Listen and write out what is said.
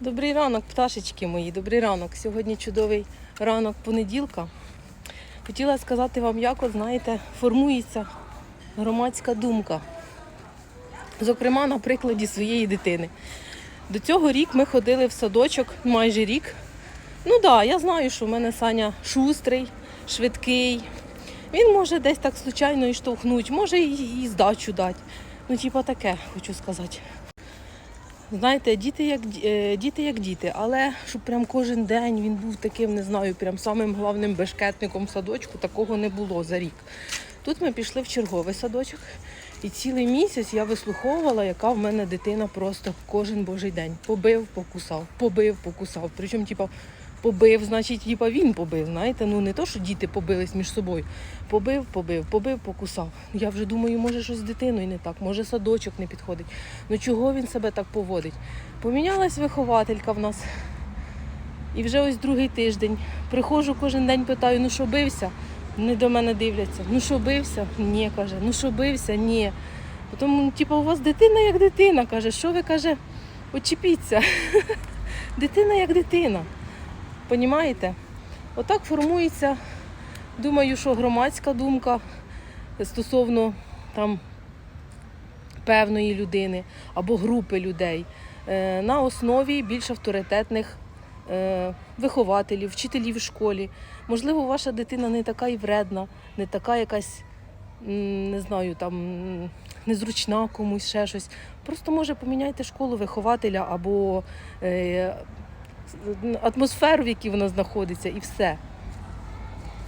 Добрий ранок, пташечки мої, добрий ранок. Сьогодні чудовий ранок понеділка. Хотіла сказати вам, як, от, знаєте, формується громадська думка. Зокрема, на прикладі своєї дитини. До цього рік ми ходили в садочок майже рік. Ну так, да, я знаю, що в мене Саня шустрий, швидкий. Він може десь так случайно і штовхнуть, може і здачу дати. Ну, типа таке, хочу сказати. Знаєте, діти як е, діти, як діти, але щоб прям кожен день він був таким, не знаю, прям самим головним бешкетником садочку, такого не було за рік. Тут ми пішли в черговий садочок, і цілий місяць я вислуховувала, яка в мене дитина просто кожен божий день. Побив, покусав, побив, покусав. Причому, типа, побив, значить, типа він побив. Знаєте, ну не то, що діти побились між собою. Побив, побив, побив, покусав. Я вже думаю, може щось з дитиною не так, може садочок не підходить. Ну чого він себе так поводить? Помінялась вихователька в нас. І вже ось другий тиждень. Приходжу кожен день, питаю, ну що бився? Не до мене дивляться. Ну що бився? Ні, каже. Ну що бився? Ні. Потім, типу, у вас дитина як дитина, каже, що ви каже, очіпіться. дитина як дитина. Понімаєте? Отак формується, думаю, що громадська думка стосовно там певної людини або групи людей е, на основі більш авторитетних е, вихователів, вчителів в школі. Можливо, ваша дитина не така і вредна, не така якась, не знаю, там незручна комусь ще щось. Просто може поміняйте школу вихователя або е, атмосферу, в якій вона знаходиться, і все.